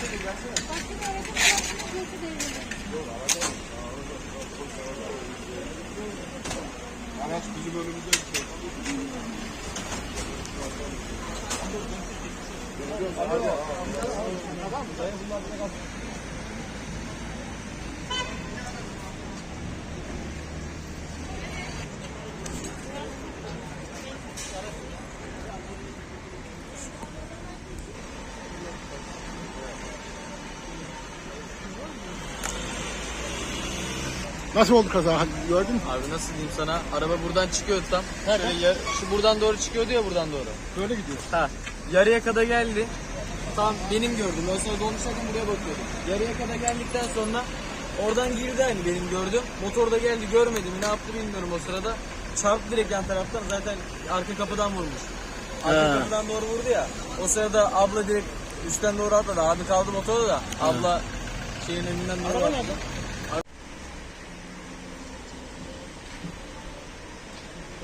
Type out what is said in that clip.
Araç bizim önümüzde bir şey. Nasıl oldu kaza? Gördün mü? Abi nasıl diyeyim sana? Araba buradan çıkıyordu tam. Şöyle yar- şu buradan doğru çıkıyordu ya buradan doğru. Böyle gidiyor. Ha. Yarıya kadar geldi. Tam benim gördüm. Ben sonra dolmuşlarken buraya bakıyordum. Yarıya kadar geldikten sonra oradan girdi hani benim gördüm. Motor da geldi görmedim. Ne yaptı bilmiyorum o sırada. Çarptı direkt yan taraftan. Zaten arka kapıdan vurmuş. Arka He. kapıdan doğru vurdu ya. O sırada abla direkt üstten doğru atladı. Abi kaldı motorda da. Abla şeyin önünden doğru Araba atladı. nerede?